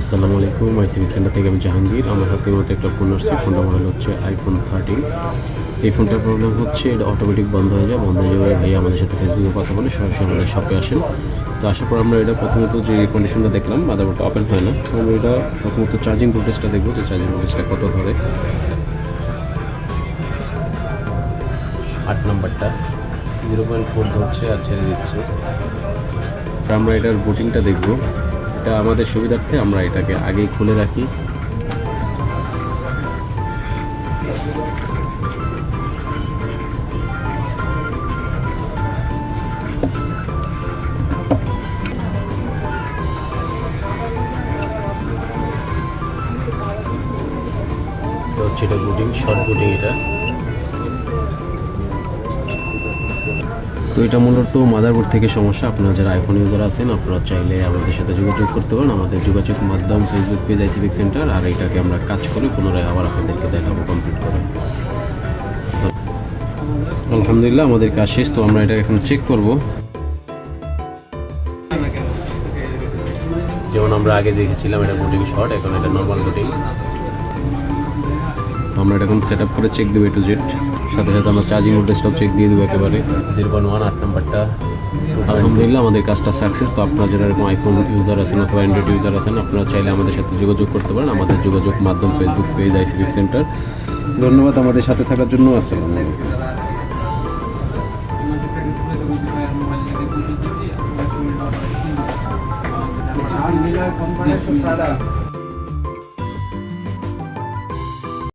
আসসালামু আলাইকুম I civic centre থেকে আমি জাহাঙ্গীর। আমার হাতে মতো একটা ফোন আসছে ফোনটা মডেল হচ্ছে আইফোন থার্টিন এই ফোনটার প্রবলেম হচ্ছে, এটা অটোমেটিক বন্ধ হয়ে যায়, বন্ধ হয়ে যাবে ভাই আমাদের সাথে ফেসবুকে কথা বলে, সরাসরি আমাদের শপে আসেন। তো আসার পর আমরা এটা প্রথমত যে কন্ডিশনটা দেখলাম মাদারবোর্ডটা ওপেন হয় না। আমরা এটা প্রথমত চার্জিং ভোল্টেজটা দেখব যে চার্জিং ভোল্টেজটা কত ধরে? আট নাম্বারটা। জিরো পয়েন্ট ফোর ধরছে আর ছেড়ে দিচ্ছে। আমরা এটার বুটিংটা দেখব। এটা আমাদের সুবিধার্থে আমরা এটাকে আগেই খুলে রাখি। হচ্ছে এটা বুটিং শর্ট বুটিং এটা। তো এটা মূলত মাদারবোর্ড থেকে সমস্যা। আপনারা যারা আইফোন ইউজার আছেন, আপনারা চাইলে আমাদের সাথে যোগাযোগ করতে পারেন। আমাদের যোগাযোগ মাধ্যম ফেসবুক পেজ আইসিবিক সেন্টার আর এটাকে আমরা কাজ করে পুনরায় আবার আপনাদেরকে দেখাবো কমপ্লিট করে। আলহামদুলিল্লাহ, আমাদের কাজ শেষ। তো আমরা এটা এখন চেক করব। যেমন আমরা আগে দেখেছিলাম, এটা বুটিং শর্ট এখন এটা নর্মাল বুটিং আমরা এটা এখন সেট করে চেক দেবো টু জেড সাথে সাথে আমরা চার্জিং ভোল্টেজটাও চেক দিয়ে দেবো একেবারে। জিরো পয়েন্ট ওয়ান আট নাম্বারটা। আলহামদুলিল্লাহ আমাদের কাজটা সাকসেস তো আপনারা যারা এরকম আইফোন ইউজার আছেন অথবা অ্যান্ড্রয়েড ইউজার আছেন আপনারা চাইলে আমাদের সাথে যোগাযোগ করতে পারেন। আমাদের যোগাযোগ মাধ্যম ফেসবুক পেজ আইসিবিক সেন্টার ধন্যবাদ আমাদের সাথে থাকার জন্য। আসসালামু আলাইকুম। সাদা